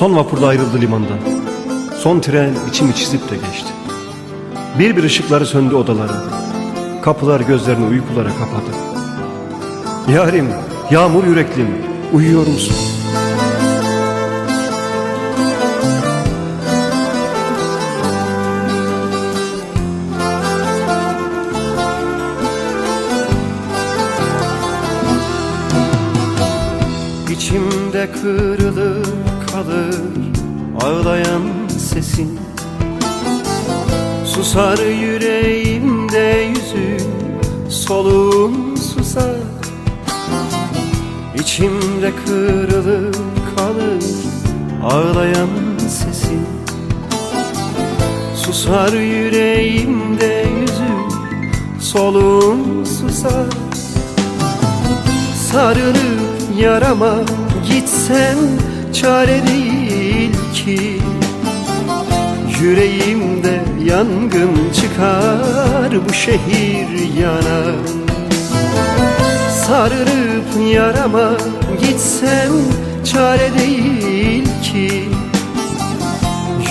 Son vapurda ayrıldı limandan. Son tren içimi çizip de geçti. Bir bir ışıkları söndü odaların. Kapılar gözlerini uykulara kapadı. Yarim, yağmur yüreklim, uyuyor musun? İçimde kırılır kalır ağlayan sesin. Susar yüreğimde yüzün soluğun susar. İçimde kırılır kalır ağlayan sesin. Susar yüreğimde yüzün soluğun susar. Sarılıp yarama gitsen çare değil ki. Yüreğimde yangın çıkar bu şehir yanar Sarılıp yarama gitsem çare değil ki.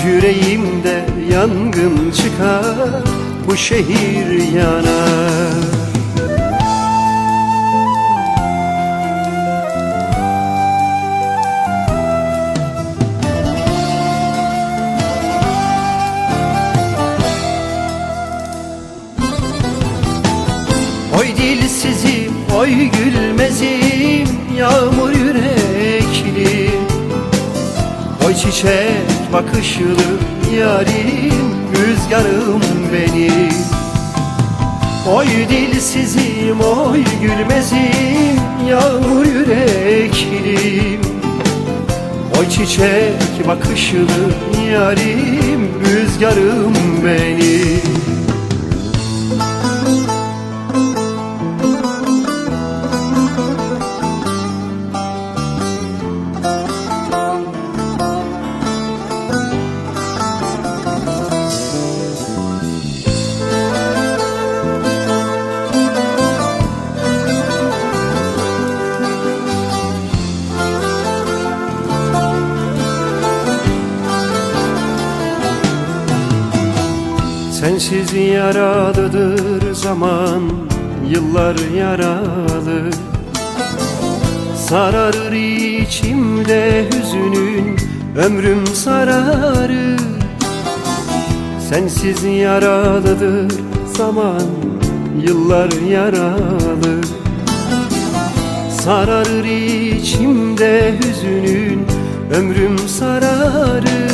Yüreğimde yangın çıkar bu şehir yanar Oy dilsizim, oy gülmezim Yağmur yürekli. Oy çiçek bakışlı yarim Rüzgarım benim. Oy dilsizim, oy gülmezim Yağmur yüreklim Oy çiçek bakışlı yarim Rüzgarım benim Sensiz yaralıdır zaman Yıllar yaralı. Sararır içimde hüzünün Ömrüm sararır. Sensiz yaralıdır zaman Yıllar yaralı. Sararır içimde hüzünün Ömrüm sararır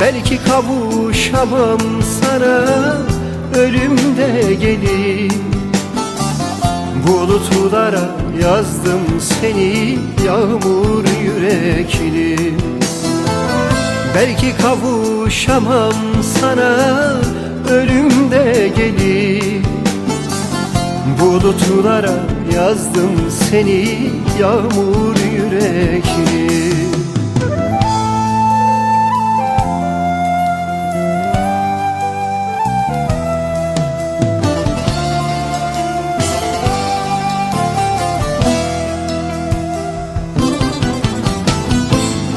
Belki kavuşamam sana Ölümde gelir. Bulutlara yazdım seni Yağmur yürekli. Belki kavuşamam sana Ölümde gelir. Bulutlara yazdım seni Yağmur yürekli